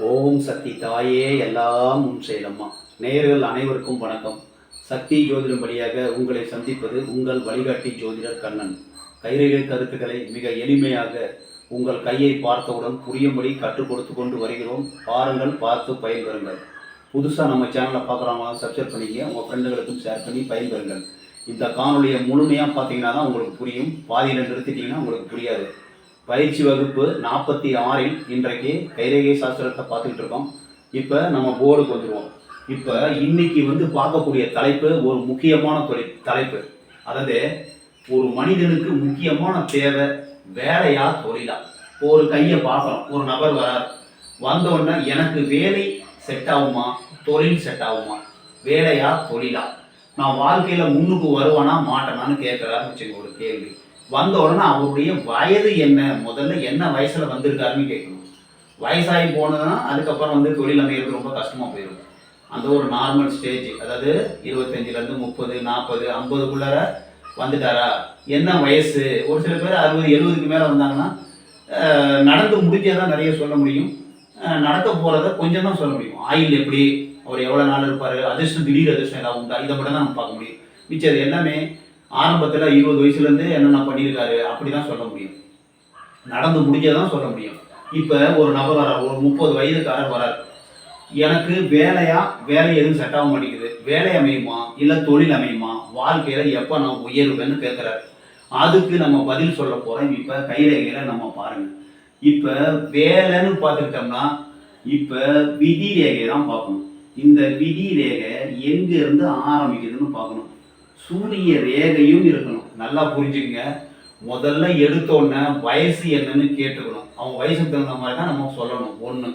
ஓம் சக்தி தாயே எல்லாம் உன் செயலம்மா நேயர்கள் அனைவருக்கும் வணக்கம். சக்தி ஜோதிடம் வழியாக உங்களை சந்திப்பது உங்கள் வழிகாட்டி ஜோதிடர் கண்ணன். கைரேகை கருத்துக்களை மிக எளிமையாக உங்கள் கையை பார்த்தவுடன் புரியும்படி கற்றுக் கொடுத்து கொண்டு வருகிறோம். பாருங்கள் பார்த்து பயன்பெறுங்கள். புதுசாக நம்ம சேனலை பார்க்குறவங்க சப்ஸ்கிரைப் பண்ணிக்க உங்கள் ஃப்ரெண்டுகளுக்கும் ஷேர் பண்ணி பயன்பெறுங்கள். இந்த காணொலியை முழுமையாக பார்த்தீங்கன்னா தான் உங்களுக்கு புரியும். பாதியில் நிறுத்திட்டீங்கன்னா உங்களுக்கு புரியாது. பயிற்சி வகுப்பு நாற்பத்தி ஆறில் இன்றைக்கு கைரேகை சாஸ்திரத்தை பார்த்துக்கிட்டு இருக்கோம். இப்போ நம்ம போர்டுக்கு வந்துடுவோம் இப்போ இன்னைக்கு வந்து பார்க்கக்கூடிய தலைப்பு ஒரு முக்கியமான தொழில் தலைப்பு. அதாவது ஒரு மனிதனுக்கு முக்கியமான தேவை வேலையா தொழிலா? ஒரு கையை பார்க்கணும். ஒரு நபர் வரார். வந்தோடனே எனக்கு வேலை செட் ஆகுமா? தொழில் செட் ஆகுமா? வேலையா தொழிலா? நான் வாழ்க்கையில் முன்னுக்கு வருவானா மாட்டேனான்னு கேட்குறாருன்னு வச்சுங்க ஒரு கேள்வி. வந்த உடனே அவருடைய வயது என்ன? முதல்ல என்ன வயசுல வந்திருக்காருன்னு கேட்கணும். வயசாகி போனதுன்னா அதுக்கப்புறம் வந்து தொழில் அமைகிறது ரொம்ப கஷ்டமா போயிடும். அந்த ஒரு நார்மல் ஸ்டேஜ் அதாவது இருபத்தஞ்சிலேருந்து முப்பது நாற்பது ஐம்பதுக்குள்ளார வந்துட்டாரா? என்ன வயசு? ஒரு சில பேர் அறுபது எழுபதுக்கு மேலே வந்தாங்கன்னா நடந்து முடிஞ்சதான் நிறைய சொல்ல முடியும். நடக்க போகிறத கொஞ்சம் தான் சொல்ல முடியும். ஆயில் எப்படி? அவர் எவ்வளோ நாள் இருப்பார்? அதிர்ஷ்டம் திடீர் அதிர்ஷ்டம் ஏதாவது உண்டா? இதை மட்டும் தான் நம்ம பார்க்க முடியும். மிச்சது எல்லாமே ஆரம்பத்தில் இருபது வயசுலேருந்தே என்னென்ன பண்ணியிருக்காரு அப்படிதான் சொல்ல முடியும். நடந்து முடிஞ்சதான் சொல்ல முடியும். இப்போ ஒரு நபர் வரார் ஒரு முப்பது வயதுக்காரர் வரார். எனக்கு வேலையா வேலை எதுவும் செட் ஆக மாட்டேங்குது. வேலை அமையுமா இல்லை தொழில் அமையுமா வாழ்க்கையில் எப்போ நான் உயருவேன்னு கேட்குறாரு அதுக்கு நம்ம பதில் சொல்ல போகிறோம் இப்போ கைரேகையில் நம்ம பாருங்கள் இப்போ வேலைன்னு பார்த்துக்கிட்டோம்னா இப்போ விதி ரேகை தான் பார்க்கணும். இந்த விதி ரேகை எங்கேருந்து ஆரம்பிக்குதுன்னு பார்க்கணும். சூரிய ரேகையும் இருக்கணும். நல்லா புரிஞ்சுங்க முதல்ல எடுத்தோடனே வயசு என்னன்னு கேட்டுக்கணும். அவன் வயசுக்கு தகுந்த மாதிரி தான் நம்ம சொல்லணும். ஒன்று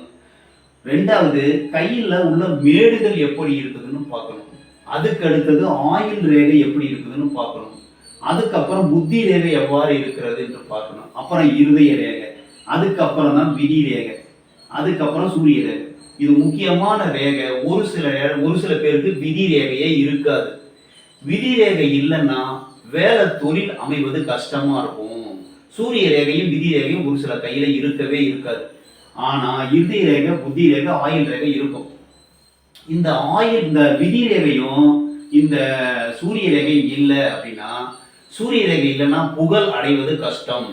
ரெண்டாவது கையில் உள்ள மேடுகள் எப்படி இருக்குதுன்னு பார்க்கணும். அதுக்கு அடுத்தது ஆயில் ரேகை எப்படி இருக்குதுன்னு பார்க்கணும். அதுக்கப்புறம் புத்தி ரேகை எவ்வாறு இருக்கிறது என்று பார்க்கணும். அப்புறம் இருதய ரேகை. அதுக்கப்புறம் தான் விதி ரேகை. அதுக்கப்புறம் சூரிய ரேகை. இது முக்கியமான ரேகை. ஒரு சில ஒரு சில பேருக்கு விதி ரேகையே இருக்காது. விதி ரேகை இல்லைன்னா வேலை தொழில் அமைவது கஷ்டமா இருக்கும். சூரிய ரேகையும் விதி ரேகையும் ஒரு சில கையில இருக்கவே இருக்காது. ஆனா இறுதி ரேகை புத்தி ரேகை ஆயுள் ரேகை இருக்கும். இந்த ஆயில் இந்த விதி ரேகையும் இந்த சூரிய ரேகையும் இல்லை அப்படின்னா சூரிய ரேகை இல்லைன்னா புகழ் அடைவது கஷ்டம்.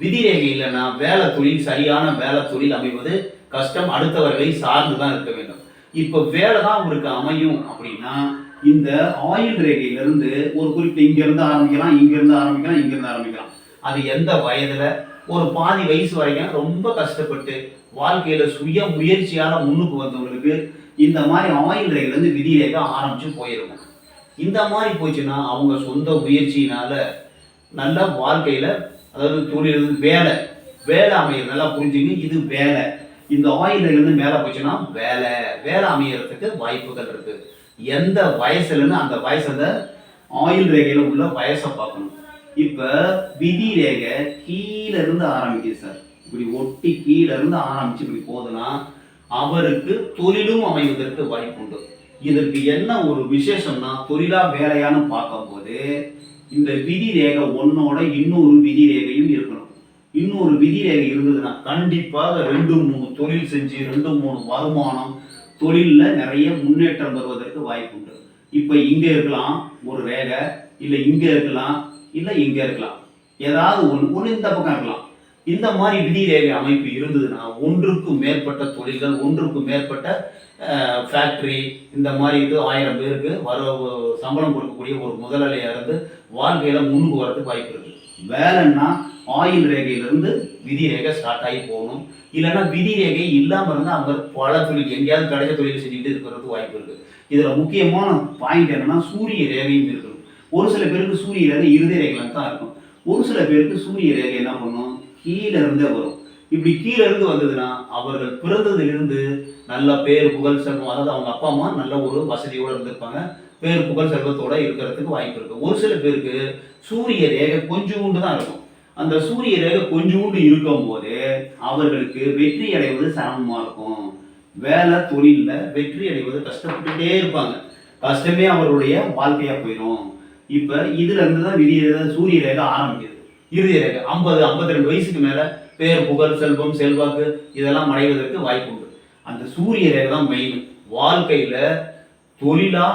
விதி ரேகை இல்லைன்னா வேலை தொழில் சரியான வேலை தொழில் அமைவது கஷ்டம். அடுத்தவர்களை சார்ந்து தான் இருக்க வேண்டும். இப்போ வேலை தான் அவருக்கு அமையும் அப்படின்னா இந்த ஆயுள் ரேகையிலிருந்து ஒரு குறிப்பிட்ட இங்கேருந்து ஆரம்பிக்கலாம் இங்கேருந்து ஆரம்பிக்கலாம் இங்கேருந்து ஆரம்பிக்கலாம். அது எந்த வயதில்? ஒரு பாதி வயசு வரைக்கும் ரொம்ப கஷ்டப்பட்டு வாழ்க்கையில் சுய முயற்சியால் முன்னுக்கு வந்தவங்களுக்கு இந்த மாதிரி ஆயுள் ரேகையிலேருந்து விதி ரேகை போயிடுவாங்க இந்த மாதிரி போச்சுன்னா அவங்க சொந்த முயற்சியினால் நல்ல வாழ்க்கையில் அதாவது தொழில் வேலை வேலை அமையிறது நல்லா புரிஞ்சுங்க இது வேலை. இந்த ஆயில் ரேகையிலேருந்து மேலே போச்சுன்னா வேலை. வேலை அமையறதுக்கு வாய்ப்புகள் இருக்குது எந்த வயசுலன்னு அந்த வயசு அந்த ஆயில் ரேகையில் உள்ள வயசை பார்க்கணும். இப்போ விதி ரேகை கீழே இருந்து ஆரம்பிக்குது சார். இப்படி ஒட்டி கீழே இருந்து ஆரம்பிச்சு இப்படி போகுதுன்னா அவருக்கு தொழிலும் அமைவதற்கு வாய்ப்பு உண்டு. இதற்கு என்ன ஒரு விசேஷம்னா தொழிலா வேலையான்னு பார்க்கும்போது இந்த விதி ரேகை ஒன்னோட இன்னொரு விதி ரேகையும் இருக்கணும். இன்னொரு விதி ரேகை இருந்ததுன்னா கண்டிப்பாக ரெண்டு மூணு தொழில் செஞ்சு ரெண்டு மூணு வருமானம் தொழிலில் நிறைய முன்னேற்றம் வருவதற்கு வாய்ப்பு உண்டு. இப்போ இங்கே இருக்கலாம் ஒரு ரேகை இல்லை இங்கே இருக்கலாம் இல்லை இங்கே இருக்கலாம். ஏதாவது ஒன்று ஒன்று இந்த பக்கம் இருக்கலாம். இந்த மாதிரி விதி ரேகை அமைப்பு இருந்ததுன்னா ஒன்றுக்கும் மேற்பட்ட தொழில்கள் ஒன்றுக்கும் மேற்பட்ட ஃபேக்ட்ரி இந்த மாதிரி இது ஆயிரம் பேருக்கு வர சம்பளம் கொடுக்கக்கூடிய ஒரு முதலாளியாக இருந்து வாழ்க்கையில முன்னுக்கு வரதுக்கு வாய்ப்பு இருக்கு. வேலைன்னா ஆயில் ரேகையிலிருந்து விதி ரேகை ஸ்டார்ட் ஆகி போகணும். இல்லைன்னா விதி ரேகை இல்லாமல் இருந்தால் அவங்க பல தொழில் எங்கேயாவது கிடைச்ச தொழில் செஞ்சுக்கிட்டு இருக்கிறதுக்கு வாய்ப்பு இருக்கு. இதுல முக்கியமான பாயிண்ட் என்னன்னா சூரிய ரேகையும் இருக்கணும். ஒரு சில பேருக்கு சூரிய ரேகை இருதய ரேகையில தான் இருக்கும். ஒரு சில பேருக்கு சூரிய ரேகை என்ன பண்ணும்? கீழே இருந்தே வரும். இப்படி கீழே இருந்து வந்ததுன்னா அவர்கள் பிறந்ததிலிருந்து நல்ல பேர் புகழ் செல்வம் அதாவது அவங்க அப்பா அம்மா நல்ல ஒரு வசதியோடு இருந்திருப்பாங்க. பேர் புகழ் செல்வத்தோட இருக்கிறதுக்கு வாய்ப்பு இருக்கு. ஒரு சில பேருக்கு சூரிய ரேகை கொஞ்சோண்டு தான் இருக்கும். அந்த சூரிய ரேகை கொஞ்சோண்டு இருக்கும் போது அவர்களுக்கு வெற்றி அடைவது சிரமமா இருக்கும். வேலை தொழிலில் வெற்றி அடைவது கஷ்டப்பட்டுட்டே இருப்பாங்க. கஷ்டமே அவருடைய வாழ்க்கையா போயிடும் இப்ப இதுல இருந்து தான் விதி சூரிய ரேகை ஆரம்பிக்குது. இறுதி ரேகை ஐம்பது ஐம்பத்தி ரெண்டு வயசுக்கு மேல பேர் புகழ் செல்வம் செல்வாக்கு இதெல்லாம் அடைவதற்கு வாய்ப்பு உண்டு. அந்த சூரிய ரேகை தான் மெயின் வாழ்க்கையில் தொழிலா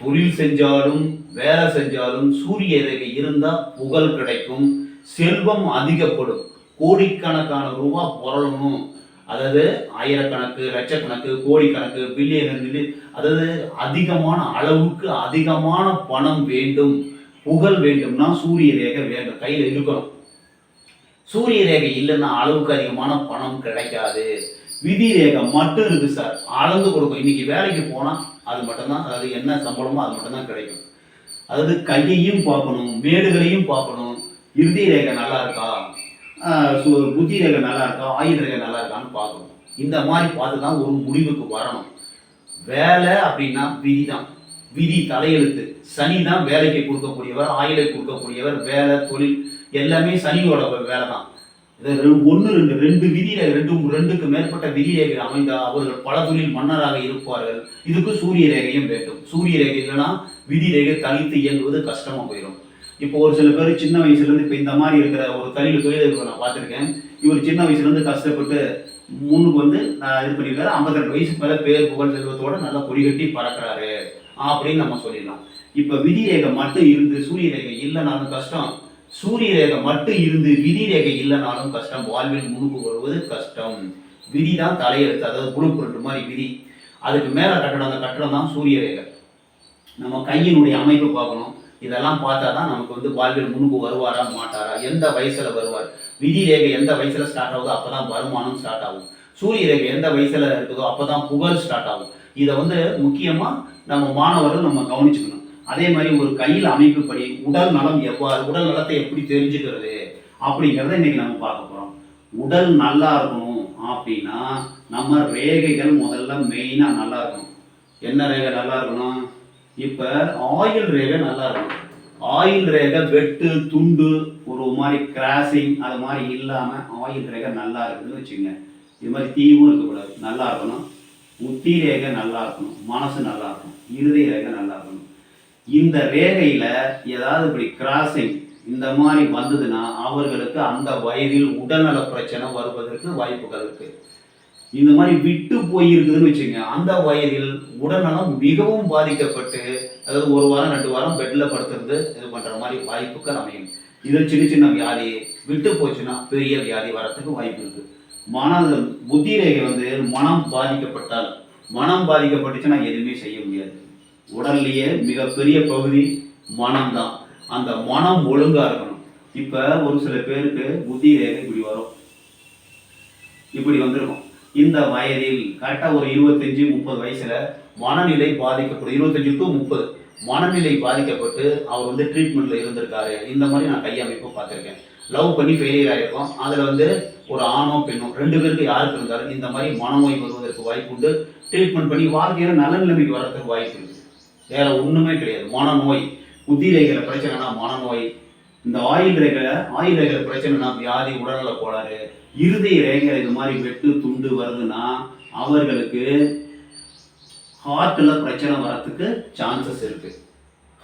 தொழில் செஞ்சாலும் வேலை செஞ்சாலும் சூரிய ரேகை இருந்தால் புகழ் கிடைக்கும். செல்வம் அதிகப்படும். கோடிக்கணக்கான ரூபா புரளணும். அதாவது ஆயிரக்கணக்கு லட்சக்கணக்கு கோடிக்கணக்கு பில்லியன் அதாவது அதிகமான அளவுக்கு அதிகமான பணம் வேண்டும். புகழ் வேண்டும்னா சூரிய ரேகை வேண்டும். கையில் இருக்கணும் சூரிய ரேகை இல்லைன்னா அளவுக்கு அதிகமான பணம் கிடைக்காது. விதி ரேகை மட்டும் இருக்குது சார். அளந்து கொடுக்கும். இன்னைக்கு வேலைக்கு போனால் அது மட்டும்தான். அதாவது என்ன சம்பளமோ அது மட்டும்தான் கிடைக்கும். அதாவது கையையும் பார்க்கணும் மேடுகளையும் பார்க்கணும். இறுதி ரேகை நல்லா இருக்கா? சு- புத்தி ரேகை நல்லா இருக்கா? ஆயுள் ரேகை நல்லா இருக்கான்னு பார்க்கணும். இந்த மாதிரி பார்த்து தான் ஒரு முடிவுக்கு வரணும். வேலை அப்படின்னா விதி தான் விதி தலையெழுத்து. சனி தான் வேலைக்கு கொடுக்கக்கூடியவர் ஆயுளை கொடுக்கக்கூடியவர் வேலை தொழில் எல்லாமே சனியோட வேலை தான் இது ஒன்று ரெண்டு ரெண்டு விதியில ரேகை, ரெண்டு ரெண்டுக்கு மேற்பட்ட விதி ரேகை அமைந்தா அவர்கள் பல தொழில் மன்னராக இருப்பார்கள். இதுக்கு சூரிய ரேகையும் வேண்டும். சூரிய ரேகை இல்லைன்னா விதி ரேகை தனித்து இயங்குவது கஷ்டமா போயிடும் இப்போ ஒரு சில பேர் சின்ன வயசுலேருந்து இப்போ இந்த மாதிரி இருக்கிற ஒரு தொழில் தொழிலதிபர் நான் பார்த்துருக்கேன். இவர் சின்ன வயசுலேருந்து கஷ்டப்பட்டு முன்னுக்கு வந்து நான் இது பண்ணியிருக்காரு. ஐம்பத்தி வயசுக்கு மேலே பேர் புகழ் செல்வத்தோட நல்லா கொடிகட்டி பறக்கிறாரு அப்படின்னு நம்ம சொல்லிடலாம். இப்போ விதி ரேகை மட்டும் இருந்து சூரிய ரேகை இல்லைனாலும் கஷ்டம். சூரிய ரேகை மட்டும் இருந்து விதி ரேகை இல்லைனாலும் கஷ்டம். வாழ்வில் முன்னுக்கு வருவது கஷ்டம். விதி தான் தலையெழுத்து. அதாவது புழு மாதிரி விதி. அதுக்கு மேலே கட்டணம் அந்த கட்டணம் தான் சூரிய ரேகை. நம்ம கையினுடைய அமைப்பு பார்க்கணும். இதெல்லாம் பார்த்தா தான் நமக்கு வந்து வாழ்வில் முன்னுக்கு வருவாரா மாட்டாரா? எந்த வயசில் வருவார்? விதி ரேகை எந்த வயசுல ஸ்டார்ட் ஆகுதோ அப்பதான் வருமானம் ஸ்டார்ட் ஆகும். சூரிய ரேகை எந்த வயசுல இருக்குதோ அப்பதான் புகழ் ஸ்டார்ட் ஆகும். இதை வந்து முக்கியமா நம்ம மாணவர்கள் நம்ம கவனிச்சுக்கணும். அதே மாதிரி ஒரு கையில் அமைப்புப்படி உடல் நலம் எவ்வாறு உடல் நலத்தை எப்படி தெரிஞ்சுக்கிறது அப்படிங்கிறத இன்னைக்கு நம்ம பார்க்க போறோம். உடல் நல்லா இருக்கணும் அப்படின்னா நம்ம ரேகைகள் முதல்ல மெயினா நல்லா இருக்கணும். என்ன ரேகை நல்லா இருக்கணும்? இப்ப ஆயில் ரேகை நல்லா இருக்கணும். ஆயில் ரேகை வெட்டு துண்டு ஒரு மாதிரி கிராசிங் அது மாதிரி இல்லாமல் ஆயில் ரேகை நல்லா இருக்குதுன்னு வச்சுக்கோங்க. இது மாதிரி தீவும் இருக்கக்கூடாது. நல்லா இருக்கணும். உத்தி ரேகை நல்லா இருக்கணும். மனசு நல்லா இருக்கணும். இருதய ரேகை நல்லா இருக்கணும். இந்த ரேகையில் ஏதாவது இப்படி கிராசிங் இந்த மாதிரி வந்ததுன்னா அவர்களுக்கு அந்த வயதில் உடல்நல பிரச்சனை வருவதற்கு வாய்ப்புகள் இருக்குது இந்த மாதிரி விட்டு போயிருக்குதுன்னு வச்சுங்க அந்த வயதில் உடல்நலம் மிகவும் பாதிக்கப்பட்டு அதாவது ஒரு வாரம் ரெண்டு வாரம் பெட்டில் படுத்துறது இது பண்ணுற மாதிரி வாய்ப்புகள் அமையும். இது சின்ன சின்ன வியாதி விட்டு போச்சுன்னா பெரிய வியாதி வரத்துக்கு வாய்ப்பு இருக்கு. மனதில் புத்தி ரேகை வந்து மனம் பாதிக்கப்பட்டால் மனம் பாதிக்கப்பட்டுச்சுன்னா எதுவுமே செய்ய முடியாது. உடல்லையே மிகப்பெரிய பகுதி மனம்தான். அந்த மனம் ஒழுங்காக இருக்கணும். இப்போ ஒரு சில பேருக்கு புத்தி ரேகை இப்படி வரும். இப்படி வந்திருக்கும். இந்த வயதில் கரெக்டாக ஒரு இருபத்தஞ்சி முப்பது வயசில் மனநிலை பாதிக்கப்படும். இருபத்தஞ்சி டு முப்பது. மனநிலை பாதிக்கப்பட்டு அவர் வந்து ட்ரீட்மெண்ட்டில் இருந்திருக்காரு. இந்த மாதிரி நான் கையமைப்பு பார்த்துருக்கேன். லவ் பண்ணி ஃபெயிலியர் ஆகிருக்கோம் அதில் வந்து ஒரு ஆணோ பெண்ணோ ரெண்டு பேருக்கு யாருக்கு இருந்தாலும் இந்த மாதிரி மனநோய் வருவதற்கு வாய்ப்பு உண்டு. ட்ரீட்மெண்ட் பண்ணி வாழ்க்கையில் நல்ல நிலைமைக்கு வர்றதுக்கு வாய்ப்பு இருக்குது வேற ஒன்றுமே கிடையாது. மனநோய். புத்தி பிரச்சனைனா மனநோய். இந்த ஆயில் ரேகை ஆயில் ரேகை பிரச்சனைனா வியாதி உடல்நல கோளாறு இருதய ரேகை இது மாதிரி வெட்டு துண்டு வருதுன்னா அவர்களுக்கு ஹார்ட்டில் பிரச்சனை வரத்துக்கு சான்சஸ் இருக்கு.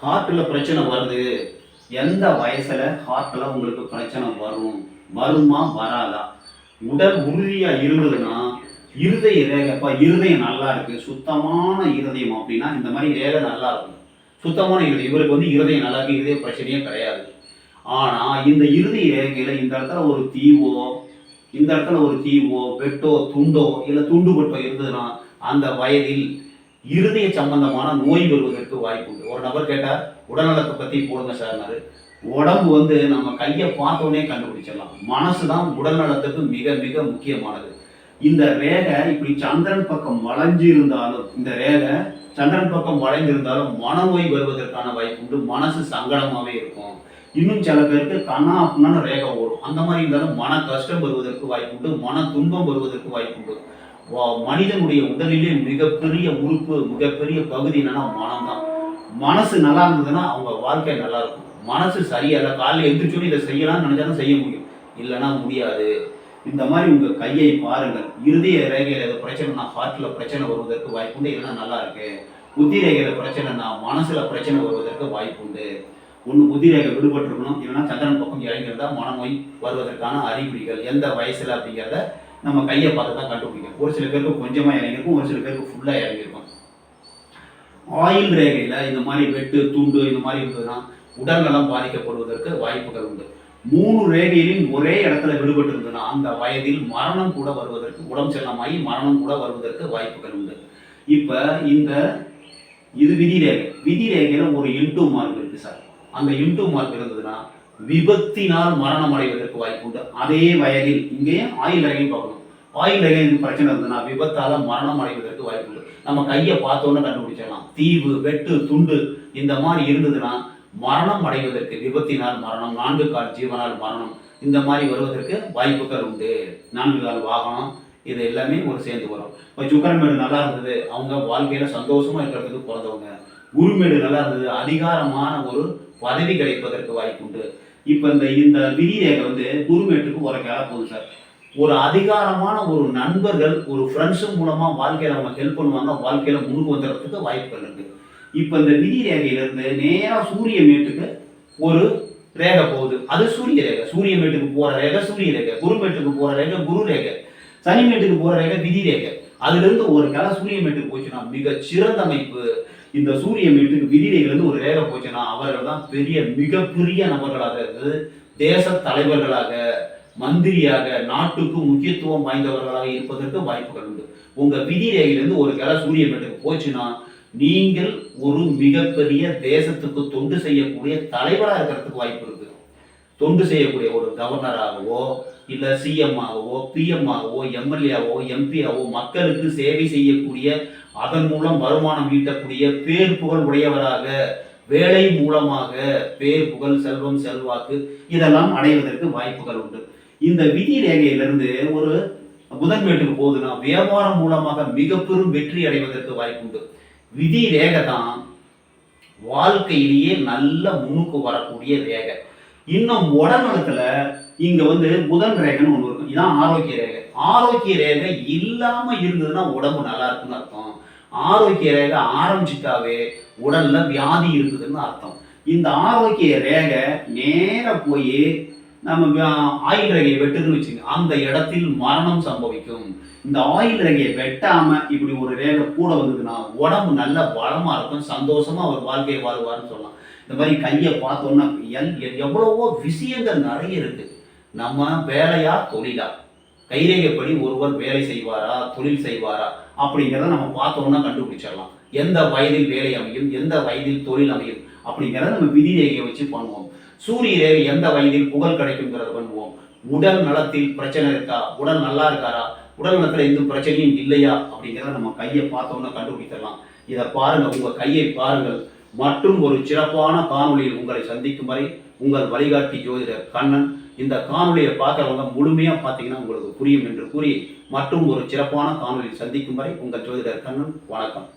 ஹார்ட்டில் பிரச்சனை வருது. எந்த வயசில் ஹார்ட்டில் உங்களுக்கு பிரச்சனை வரும்? வருமா வராதா? உடல் உறுதியாக இருந்ததுன்னா இருதய ரேகைப்பா இருதயம் நல்லா இருக்கு. சுத்தமான இருதயம் அப்படின்னா இந்த மாதிரி ரேகை நல்லா இருக்கும். சுத்தமான இருதயம். இவருக்கு வந்து இருதயம் நல்லா இருக்கு. இருதய பிரச்சனையே கிடையாது. ஆனால் இந்த இறுதி ரேகையில் இந்த இடத்துல ஒரு தீவோ இந்த இடத்துல ஒரு தீவோ வெட்டோ துண்டோ இல்லை துண்டுபட்டோ இருந்ததுன்னா அந்த வயதில் இருதய சம்பந்தமான நோய் வருவதற்கு வாய்ப்பு உண்டு. ஒரு நபர் கேட்டால் உடல்நலத்தை பற்றி போடுங்க சார்னாரு உடம்பு வந்து நம்ம கையை பார்த்தோன்னே கண்டுபிடிச்சிடலாம். மனசு தான் உடல்நலத்துக்கு மிக மிக முக்கியமானது. இந்த ரேகை இப்படி சந்திரன் பக்கம் வளைஞ்சு இருந்தாலும் இந்த ரேகை சந்திரன் பக்கம் வளைந்திருந்தாலும் மனநோய் வருவதற்கான வாய்ப்பு உண்டு. மனசு சங்கடமாகவே இருக்கும். இன்னும் சில பேருக்கு கண்ணா அப்படின்னு ரேகை ஓடும். அந்த மாதிரி இருந்தாலும் மன கஷ்டம் வருவதற்கு வாய்ப்பு உண்டு மன துன்பம் வருவதற்கு வாய்ப்பு உண்டு. வா- மனிதனுடைய உடலிலே மிகப்பெரிய உறுப்பு மிகப்பெரிய பகுதி என்னன்னா மனம்தான் மனசு நல்லா இருந்ததுன்னா அவங்க வாழ்க்கை நல்லா இருக்கும். மனசு சரியாக காலையில் எழுந்திரிச்சோன்னு இதை செய்யலாம்னு நினைச்சாலும் செய்ய முடியும். இல்லைன்னா முடியாது. இந்த மாதிரி உங்க கையை பாருங்கள். இறுதிய ரேகையில் ஏதோ பிரச்சனைனா ஹார்ட்ல பிரச்சனை வருவதற்கு வாய்ப்பு உண்டு இல்லைன்னா நல்லா இருக்கு. புத்தி ரேகையில பிரச்சனைனா மனசுல பிரச்சனை வருவதற்கு வாய்ப்பு உண்டு. ஒன்று புத்தி விடுபட்டிருக்கணும். இல்லைன்னா சந்திரன் பக்கம் இறங்கிறதா மனநோய் வருவதற்கான அறிகுறிகள். எந்த வயசில் அப்படிங்கிறத நம்ம கையை பார்த்து தான் கண்டுபிடிக்கும் ஒரு சில பேருக்கு கொஞ்சமாக இறங்கியிருக்கும் ஒரு சில பேருக்கு ஃபுல்லாக இறங்கியிருக்கும். ஆயில் ரேகையில் இந்த மாதிரி வெட்டு துண்டு இந்த மாதிரி இருந்ததுன்னா உடல்நலம் பாதிக்கப்படுவதற்கு வாய்ப்புகள் உண்டு. மூணு ரேகையிலும் ஒரே இடத்துல விடுபட்டு இருந்ததுன்னா அந்த வயதில் மரணம் கூட வருவதற்கு உடம்பு செல்லமாகி மரணம் கூட வருவதற்கு வாய்ப்புகள் உண்டு. இப்போ இந்த இது விதி ரேகை விதி ரேகையில் ஒரு இன்டூ மார்க் இருக்குது சார். அந்த இன்டூ மார்க் இருந்ததுன்னா விபத்தினால் மரணம் அடைவதற்கு வாய்ப்பு உண்டு. அதே வயதில் இங்கேயும் ஆயில் ரகையும் பார்க்கணும். ஆயில் ரேகை பிரச்சனை இருந்ததுன்னா விபத்தால் மரணம் அடைவதற்கு வாய்ப்பு உண்டு. நம்ம கையை பார்த்தோன்னே கண்டுபிடிச்சிடலாம். தீவு வெட்டு துண்டு இந்த மாதிரி இருந்ததுன்னா மரணம் அடைவதற்கு விபத்தினால் மரணம் நான்கு கால் ஜீவனால் மரணம் இந்த மாதிரி வருவதற்கு வாய்ப்புகள் உண்டு. நான்கு கால் வாகனம் இது எல்லாமே ஒரு சேர்ந்து வரும். இப்போ சுக்கரமேடு நல்லா இருந்தது. அவங்க வாழ்க்கையில சந்தோஷமா இருக்கிறதுக்கு பிறந்தவங்க. குருமேடு நல்லா இருந்தது. அதிகாரமான ஒரு பதவி கிடைப்பதற்கு வாய்ப்பு உண்டு. இப்போ இந்த இந்த விதி ரேகை வந்து குருமேட்டுக்கு ஒரு போகுது சார். ஒரு அதிகாரமான ஒரு நண்பர்கள் ஒரு ஃப்ரெண்ட்ஸு மூலமாக வாழ்க்கையில் அவங்க ஹெல்ப் பண்ணுவாங்க வாழ்க்கையில் முன்னுக்கு வந்துடுறதுக்கு வாய்ப்புகள் இருக்குது இப்போ இந்த விதி ரேகையிலிருந்து நேராக சூரிய மேட்டுக்கு ஒரு ரேகை போகுது. அது சூரிய ரேகை. சூரிய மேட்டுக்கு போகிற ரேகை சூரிய ரேகை. குரு மேட்டுக்கு போற ரேகை குரு ரேகை. சனி மேட்டுக்கு போகிற ரேகை விதி ரேகை. அதுலருந்து ஒரு கலை சூரிய மேட்டுக்கு போச்சுன்னா மிக சிறந்த அமைப்பு. இந்த சூரிய வீட்டுக்கு விதி வந்து ஒரு ரேகை போச்சுன்னா அவர்கள் தான் பெரிய மிகப்பெரிய நபர்களாக இருந்து தேச தலைவர்களாக மந்திரியாக நாட்டுக்கு முக்கியத்துவம் வாய்ந்தவர்களாக இருப்பதற்கு வாய்ப்புகள் உண்டு. உங்க விதி ரேகையிலிருந்து ஒரு கிளை சூரிய வீட்டுக்கு போச்சுன்னா நீங்கள் ஒரு மிகப்பெரிய தேசத்துக்கு தொண்டு செய்யக்கூடிய தலைவராக இருக்கிறதுக்கு வாய்ப்பு இருக்கு. தொண்டு செய்யக்கூடிய ஒரு கவர்னராகவோ இல்ல சிஎம் ஆகவோ பிஎம் ஆகவோ எம்எல்ஏவோ எம்பியாவோ மக்களுக்கு சேவை செய்யக்கூடிய அதன் மூலம் வருமானம் ஈட்டக்கூடிய பேர் புகழ் உடையவராக வேலை மூலமாக பேர் புகழ் செல்வம் செல்வாக்கு இதெல்லாம் அடைவதற்கு வாய்ப்புகள் உண்டு. இந்த விதி ரேகையிலிருந்து ஒரு புதன் வீட்டுக்கு போகுதுன்னா வியாபாரம் மூலமாக மிக பெரும் வெற்றி அடைவதற்கு வாய்ப்பு உண்டு விதி ரேகை தான் வாழ்க்கையிலேயே நல்ல முன்னுக்கு வரக்கூடிய ரேகை. இன்னும் உடல்நலத்துல இங்க வந்து புதன் ரேகைன்னு ஒன்று இருக்கும். இதான் ஆரோக்கிய ரேகை. ஆரோக்கிய ரேகை இல்லாம இருந்ததுன்னா உடம்பு நல்லா இருக்குன்னு அர்த்தம். ஆரோக்கிய ரேகை ஆரம்பிச்சிட்டாவே உடல்ல வியாதி இருக்குதுன்னு அர்த்தம். இந்த ஆரோக்கிய ரேகை நேர போய் நம்ம ஆயில் ஆயுள் ரேகையை வெட்டுதுன்னு வச்சுங்க அந்த இடத்தில் மரணம் சம்பவிக்கும். இந்த ஆயுள் ரேகையை வெட்டாம இப்படி ஒரு ரேகை கூட வந்ததுன்னா உடம்பு நல்ல பலமா இருக்கும் சந்தோஷமா அவர் வாழ்க்கையை வாழ்வார்னு சொல்லலாம். இந்த மாதிரி கையை பார்த்தோம்னா எவ்வளவோ விஷயங்கள் நிறைய இருக்கு. நம்ம வேலையா தொழிலா. கைரேகைப்படி ஒருவர் வேலை செய்வாரா தொழில் செய்வாரா அப்படிங்கிறத நம்ம பார்த்தோம்னா கண்டுபிடிச்சிடலாம். எந்த வயதில் வேலை அமையும் எந்த வயதில் தொழில் அமையும் அப்படிங்கிறத நம்ம விதி ரேகையை வச்சு பண்ணுவோம். சூரிய ரேகை எந்த வயதில் புகழ் கிடைக்குங்கிறத பண்ணுவோம். உடல் நலத்தில் பிரச்சனை இருக்கா உடல் நல்லா இருக்காரா உடல் நலத்தில் எந்த பிரச்சனையும் இல்லையா அப்படிங்கிறத நம்ம கையை பார்த்தோம்னா கண்டுபிடிச்சிடலாம். இதை பாருங்க உங்க கையை பாருங்கள். மற்றும் ஒரு சிறப்பான காணொளியில் உங்களை சந்திக்கும் வரை உங்கள் வழிகாட்டி ஜோதிடர் கண்ணன் இந்த காணொலியை பார்க்குறவங்க முழுமையா பார்த்தீங்கன்னா உங்களுக்கு புரியும் என்று கூறி மற்றும் ஒரு சிறப்பான காணொலி சந்திக்கும் வரை உங்கள் ஜோதிடர் கண்ணன் வணக்கம்.